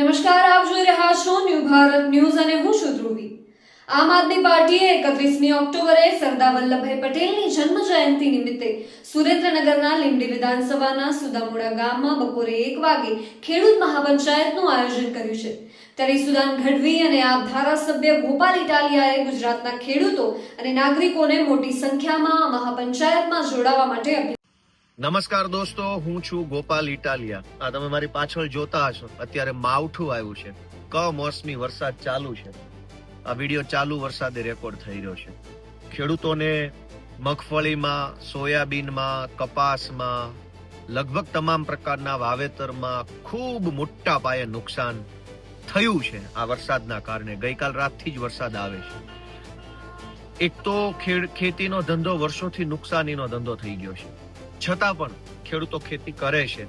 નમસ્કાર, આપ જોઈ રહ્યા છો ન્યૂ ભારત ન્યૂઝ અને હું છું ધ્રુવી. આમ આદમી પાર્ટીએ એકત્રીસમી ઓક્ટોબરે સરદાર વલ્લભભાઈ પટેલની જન્મ જયંતિ નિમિત્તે સુરેન્દ્રનગરના લીંબડી વિધાનસભાના સુદામોડા ગામમાં બપોરે એક વાગે ખેડૂત મહાપંચાયતનું આયોજન કર્યું છે. ત્યારે સુદાન ગઢવી અને આપ ધારાસભ્ય ગોપાલ ઇટાલિયાએ ગુજરાતના ખેડૂતો અને નાગરિકોને મોટી સંખ્યામાં મહાપંચાયતમાં જોડાવા માટે નમસ્કાર દોસ્તો, હું છું ગોપાલ ઇટાલિયા. આ તમે મારી પાછળ જોતા હશો. અત્યારે માવઠું આવ્યું છે. કમોસમી વરસાદ ચાલુ છે. આ વીડિયો ચાલુ વરસાદે રેકોર્ડ થઈ રહ્યો છે. ખેડૂતોને મગફળીમાં, સોયાબીનમાં, કપાસમાં, લગભગ તમામ પ્રકારના વાવેતરમાં ખૂબ મોટા પાયે નુકસાન થયું છે આ વરસાદના કારણે. ગઈકાલ રાતથી જ વરસાદ આવે છે. એક તો ખેતીનો ધંધો વર્ષોથી નુકસાનીનો ધંધો થઈ ગયો છે. છતાં પણ ખેડૂતો ખેતી કરે છે.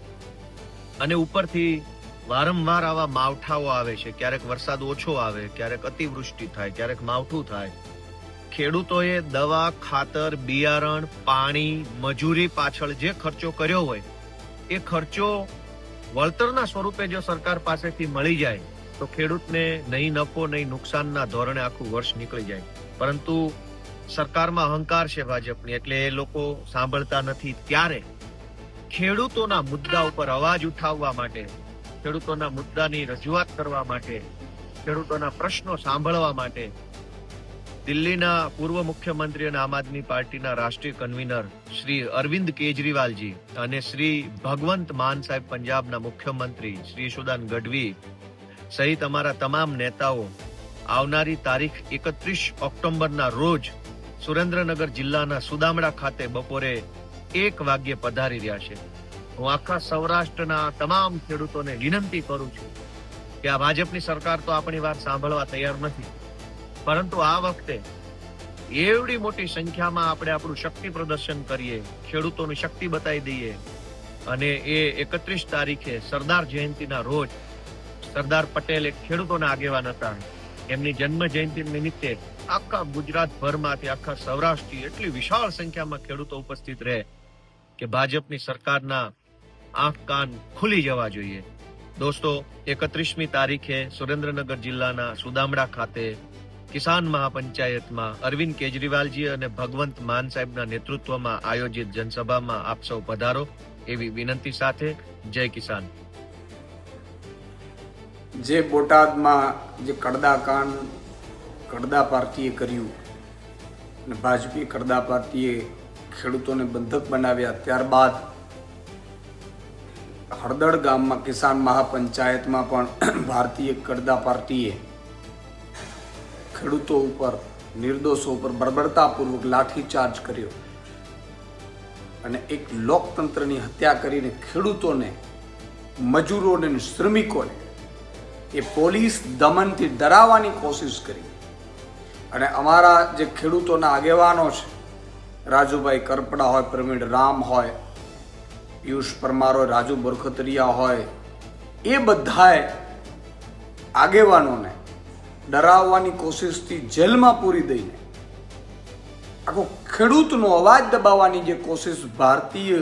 અને ઉપરથી વારંવાર આવા માવઠાઓ આવે છે. ક્યારેક વરસાદ ઓછો આવે, ક્યારેક અતિવૃષ્ટિ થાય, ક્યારેક માવઠું થાય. ખેડૂતોએ દવા, ખાતર, બિયારણ, પાણી, મજૂરી પાછળ જે ખર્ચો કર્યો હોય, એ ખર્ચો વળતરના સ્વરૂપે જો સરકાર પાસેથી મળી જાય, તો ખેડૂતને નહીં નફો, નહીં નુકસાનના ધોરણે આખું વર્ષ નીકળી જાય. પરંતુ સરકારમાં અહંકાર છે ભાજપની, એટલે એ લોકો સાંભળતા નથી. ત્યારે ખેડૂતોના મુદ્દા ઉપર અવાજ ઉઠાવવા માટે, ખેડૂતોના મુદ્દાની રજૂઆત કરવા માટે, ખેડૂતોના પ્રશ્નો સાંભળવા માટે દિલ્હીના પૂર્વ મુખ્યમંત્રી અને આમ આદમી પાર્ટીના રાષ્ટ્રીય કન્વીનર શ્રી અરવિંદ કેજરીવાલજી અને શ્રી ભગવંત માન સાહેબ પંજાબના મુખ્યમંત્રી શ્રી સુદાન ગઢવી સહિત અમારા તમામ નેતાઓ આવનારી તારીખ એકત્રીસ ઓક્ટોબરના રોજ સુરેન્દ્રનગર જિલ્લાના સુદામડા ખાતે બપોરે એક વાગ્યે પધારી રહ્યા છે. હું આખા સૌરાષ્ટ્રના તમામ ખેડૂતોને વિનંતી કરું છું કે આ ભાજપની સરકાર તો આપણી વાત સાંભળવા તૈયાર નથી. પરંતુ આ વખતે એવડી મોટી સંખ્યામાં આપણે આપણું શક્તિ પ્રદર્શન કરીએ, ખેડૂતોની શક્તિ બતાવી દઈએ અને એ એકત્રીસ તારીખે સરદાર જયંતિના રોજ સરદાર પટેલ એક ખેડૂતોના આગેવાન હતા. એમની જન્મ જયંતિ નિમિત્તે આખા ગુજરાત ભરમાંથી આખા સૌરાષ્ટ્રથી એટલી વિશાળ સંખ્યામાં ખેડૂતો ઉપસ્થિત રહે કે ભાજપની સરકારના આંખ કાન ખુલી જવા જોઈએ. દોસ્તો, એકત્રીસમી તારીખે સુરેન્દ્રનગર જિલ્લાના સુદામડા ખાતે કિસાન મહાપંચાયતમાં અરવિંદ કેજરીવાલજી અને ભગવંત માન સાહેબના નેતૃત્વમાં આયોજિત જનસભામાં આપ સૌ પધારો એવી વિનંતી સાથે જય કિસાન. જે બોટાદમાં જે કડદાકાંડ કડદા પાર્ટીએ કર્યું અને ભાજપી કડદા પાર્ટીએ ખેડૂતોને બંધક બનાવ્યા, ત્યારબાદ હળદળ ગામમાં, કિસાન મહાપંચાયતમાં પણ ભારતીય કડદા પાર્ટીએ ખેડૂતો ઉપર નિર્દોષો ઉપર બર્બરતાપૂર્વક લાઠીચાર્જ કર્યો અને એક લોકતંત્રની હત્યા કરીને ખેડૂતોને, મજૂરોને શ્રમિકોને એ પોલીસ દમનથી ડરાવવાની કોશિશ કરી. અને અમારા જે ખેડૂતોના આગેવાનો છે, રાજુભાઈ કરપડા હોય, પ્રવીણ રામ હોય, પિયુષ પરમાર હોય રાજુ બરખતરિયા હોય, એ બધાએ આગેવાનોને ડરાવવાની કોશિશથી જેલમાં પૂરી દઈને આખો ખેડૂતનો અવાજ દબાવવાની જે કોશિશ ભારતીય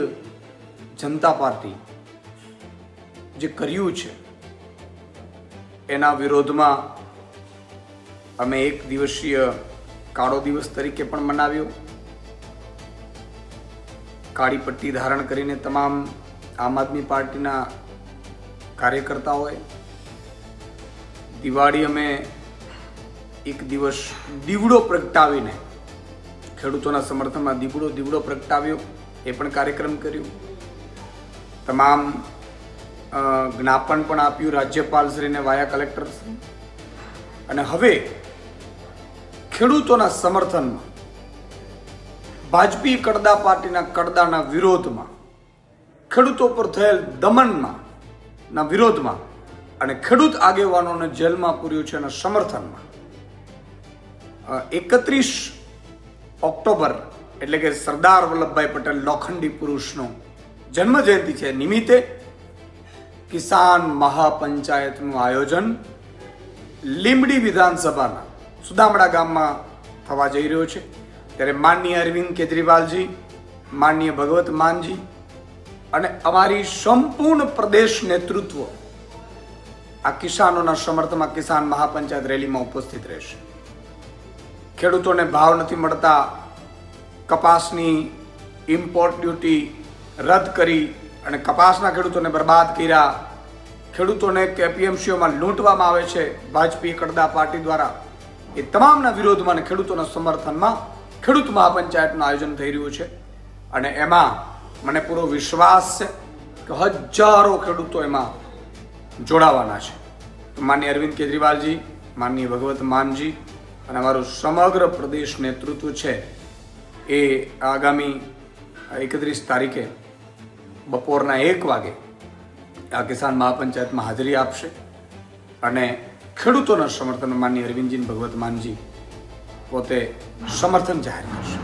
જનતા પાર્ટી જે કર્યું છે એના વિરોધમાં અમે એક દિવસીય કાળો દિવસ તરીકે પણ મનાવ્યો. કાળી પટ્ટી ધારણ કરીને તમામ આમ આદમી પાર્ટીના કાર્યકર્તાઓએ દિવાળી અમે એક દિવસ દીવડો પ્રગટાવીને, ખેડૂતોના સમર્થનમાં દીવડો દીવડો પ્રગટાવ્યો, એ પણ કાર્યક્રમ કર્યો. તમામ જ્ઞાપન પણ આપ્યું રાજ્યપાલશ્રીને વાયા કલેક્ટર અને હવે ખેડૂતોના સમર્થનમાં ભાજપી કડદા પાર્ટીના કડદાના વિરોધમાં, ખેડૂતો પર થયેલ દમનમાં ના વિરોધમાં અને ખેડૂત આગેવાનોને જેલમાં પૂર્યું છે એના સમર્થનમાં એકત્રીસ ઓક્ટોબર એટલે કે સરદાર વલ્લભભાઈ પટેલ લોખંડી પુરુષનો જન્મ જયંતિ છે નિમિત્તે કિસાન મહાપંચાયતનું આયોજન લીંબડી વિધાનસભાના સુદામડા ગામમાં થવા જઈ રહ્યો છે. ત્યારે માનનીય અરવિંદ કેજરીવાલજી, માનનીય ભગવત માનજી અને અમારી સંપૂર્ણ પ્રદેશ નેતૃત્વ આ કિસાનોના સમર્થનમાં કિસાન મહાપંચાયત રેલીમાં ઉપસ્થિત રહેશે. ખેડૂતોને ભાવ નથી મળતા, કપાસની ઇમ્પોર્ટ ડ્યુટી રદ કરી અને કપાસના ખેડૂતોને બરબાદ કર્યા. ખેડૂતોને કેપીએમસીઓમાં લૂંટવામાં આવે છે. ભાજપી કડદા પાર્ટી દ્વારા એ તમામના વિરોધમાં અને ખેડૂતોના સમર્થનમાં ખેડૂત મહાપંચાયતનું આયોજન થઈ રહ્યું છે. અને એમાં મને પૂરો વિશ્વાસ છે કે હજારો ખેડૂતો એમાં જોડાવાના છે. માનની અરવિંદ કેજરીવાલજી, માનનીય ભગવત માનજી અને અમારું સમગ્ર પ્રદેશ નેતૃત્વ છે એ આગામી એકત્રીસ તારીખે બપોરના એક વાગે આ કિસાન મહાપંચાયતમાં હાજરી આપશે અને ખેડૂતોના સમર્થન માનની અરવિંદજી ભગવત માનજી પોતે સમર્થન જાહેર કરશે.